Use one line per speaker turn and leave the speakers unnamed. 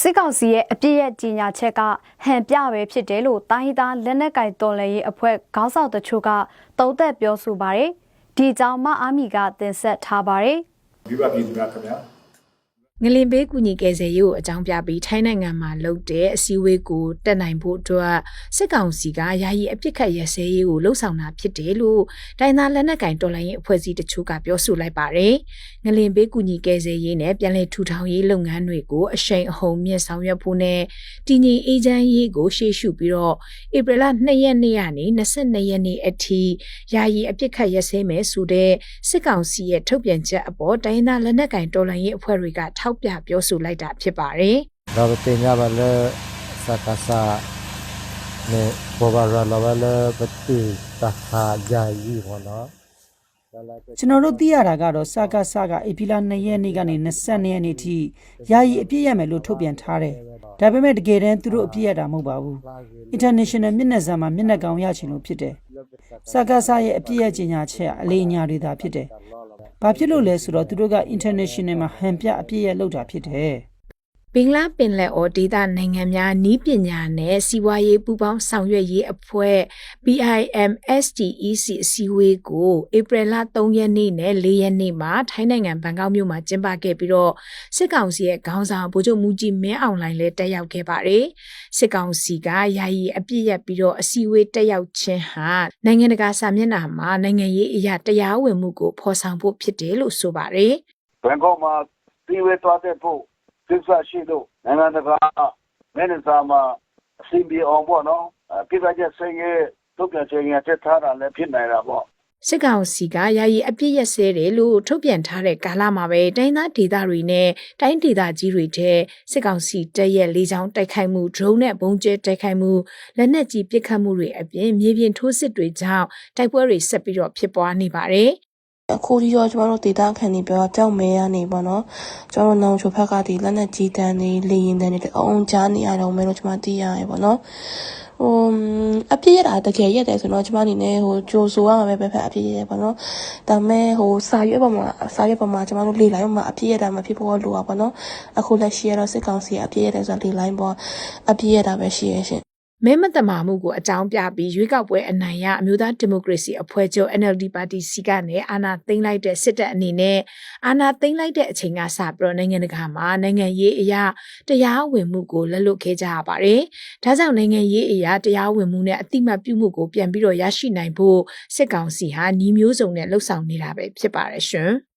စစ်ကောင်စီရဲ့အပြစ်ရဲ့ကြီးညာချက်ကဟန်ပြပဲဖြစ်တယ်လို့တိုင်းရင်းသားလက်နက်ကိုင်တော်လှန်ရေးအဖွဲ့ခေါင်းဆောင်တချို့ကတုံ့သက်ပြောဆိုပါတယ်။ဒီကြောင့်မအာမီကတင်ဆက်ထားပါတယ်။
မိဘပြည်သူများခင်ဗျာ
ငလင်ဘေးကူညီကယ်ဆယ်ရေးကိုအကြောင်းပြပြီးထိုင်းနိုင်ငံမှာလုပ်တဲ့အစည်းအဝေးကိုတက်နိုင်ဖို့အတွက်စစ်ကောင်စီကယာယီအပြစ်ခတ်ရစဲရေးကိုလှုံ့ဆော်တာဖြစ်တယ်လို့တိုင်သားလက်နက်ကင်တော်လှန်ရေးအဖွဲ့အစည်းတချို့ကပြောဆိုလိုက်ပါတယ်။ငလင်ဘေးကူညီကယ်ဆယ်ရေးနဲ့ပြည်내ထူထောင်ရေးလုပ်ငန်းတွေကိုအရှိန်အဟုန်မြင့်ဆောင်ရွက်ဖို့နဲ့တည်ငြိမ်အေးချမ်းရေးကိုရှေ့ရှုပြီးတော့ဧပြီလ2ရက်နေ့ကနေ22ရက်နေ့အထိယာယီအပြစ်ခတ်ရစဲမယ်ဆိုတဲ့စစ်ကောင်စီရဲ့ထုတ်ပြန်ချက်အပေါ်တိုင်းသားလက်နက်ကင်တော်လှန်ရေးအဖွဲ့တွေကထောက်က်ပြပြောဆိုလိုက်တာဖြစ်ပါတယ်။
ဒါပေမဲ့ညပါလဲစကားစာနဲ့ပေါ်ပါရလာပါလဲပတိတဟာယာယီဟောနော်
ကျွန်တော်တို့သိရတာကတော့စကားစကအေပီလာ2ရက်နေ့ကနေ22ရက်နေ့ထိယာယီအပြည့်ရမယ်လို့ထုတ်ပြန်ထားတယ်။ဒါပေမဲ့တကယ်တမ်းသူတို့အပြည့်ရတာမဟုတ်ပါဘူး။ International မျက်နှာစာမှာမျက်နှာကောင်ရချင်လို့ဖြစ်တယ်။စကားစရဲ့အပြည့်ရချင်ညာချက်အလေးအညာတွေသာဖြစ်တယ် ဘာဖြစ်လို့လဲဆိုတော့သူတို့က International မှာဟန်ပြအပြည့်ရလောက်တာဖြစ်တယ်။
ဘင်္ဂလားပင်လယ်အော်ဒေသနိုင်ငံများနီးပညာနဲ့စီးပွားရေးပူးပေါင်းဆောင်ရွက်ရေးအဖွဲ့ BIMSTEC အစည်းအဝေးကိုဧပြီလ3ရက်နေ့နဲ့4ရက်နေ့မှာထိုင်းနိုင်ငံဘန်ကောက်မြို့မှာကျင်းပခဲ့ပြီးတော့စစ်ကောင်စီရဲ့ခေါင်းဆောင်ဗိုလ်ချုပ်မူကြီးမင်းအောင်လှိုင်လည်းတက်ရောက်ခဲ့ပါတယ်။စစ်ကောင်စီကယာယီအပြစ်ရက်ပြီးတော့အစည်းအဝေးတက်ရောက်ခြင်းဟာနိုင်ငံတကာစာမျက်နှာမှာနိုင်ငံရေးအရာတရားဝင်မှုကိုဖော်ဆောင်ဖို့ဖြစ်တယ်လို့ဆိုပါတယ်။
ဘန်ကောက်မှာပြည်ဝဲသွားတဲ့ဖို့ သစ္စာရှိလို့နိုင်ငံတကာမင်းစာမှာအစီအပြေအောင်ပေါ့နော်အပြစ်ကချက်ဆိုင်ရဲ့တုတ်ပြန်ချိန်ရတက်ထားတာလည်းဖြစ်နိုင်တာပေါ့
စစ်ကောင်စီကယာယီအပြစ်ရက်စဲတယ်လို့ထုတ်ပြန်ထားတဲ့ကာလမှာပဲတိုင်းသားဒေသတွေနဲ့တိုင်းဒေသကြီးတွေထဲစစ်ကောင်စီတပ်ရဲ့လေကြောင်းတိုက်ခိုက်မှု drone နဲ့ဘုံကျဲတိုက်ခိုက်မှုလက်နက်ကြီးပစ်ခတ်မှုတွေအပြင်မြေပြင်ထိုးစစ်တွေကြောင့်တိုက်ပွဲတွေဆက်ပြီးတော့ဖြစ်ပွားနေပါတယ်
အခုဒီတော့ ကျမတို့ဒေတာခန်နေပြောကြောက်မဲရနေပေါ့နော် ကျမတို့ နောင်ချိုဖက်ကဒီလက်နဲ့ကြီးတန်းနေလေရင်တန်းနေအအောင်ကြားနေရတော့မဲလို့ ကျမ သိရရပေါ့နော်ဟိုအပြည့်ရတာ တကယ်ရက်တယ်ဆိုတော့ ကျမအနေနဲ့ဟိုကြိုဆိုရမှာပဲပဲဖက်အပြည့်ရပေါ့နော် ဒါမဲ့ဟိုစာရွက်ပေါ်မှာစာရွက်ပေါ်မှာ ကျမတို့ လေလိုင်းမှာ အပြည့်ရတာ မဖြစ်ဖို့လိုပါပေါ့နော် အခုလက်ရှိရတော့ စစ်ကောင်စီအပြည့်ရတယ်ဆိုတော့လေလိုင်းပေါ်အပြည့်ရတာပဲ ရှိရရှင်
မဲမတမာမှုကိုအကြောင်းပြပြီးရွေးကောက်ပွဲအနိုင်ရအမျိုးသားဒီမိုကရေစီအဖွဲ့ချုပ် NLD ပါတီစီကနေအာဏာသိမ်းလိုက်တဲ့စစ်တပ်အနေနဲ့အာဏာသိမ်းလိုက်တဲ့အချိန်ကစပြီးတော့နိုင်ငံတကာမှာနိုင်ငံရေးအရာတရားဝင်မှုကိုလက်လွတ်ခဲ့ကြရပါတယ်။ဒါကြောင့်နိုင်ငံရေးအရာတရားဝင်မှုနဲ့အတိမတ်ပြုမှုကိုပြန်ပြီးတော့ရရှိနိုင်ဖို့စစ်ကောင်စီဟာနှီးမျိုးစုံနဲ့လှုပ်ဆောင်နေတာပဲဖြစ်ပါတယ်ရှင်။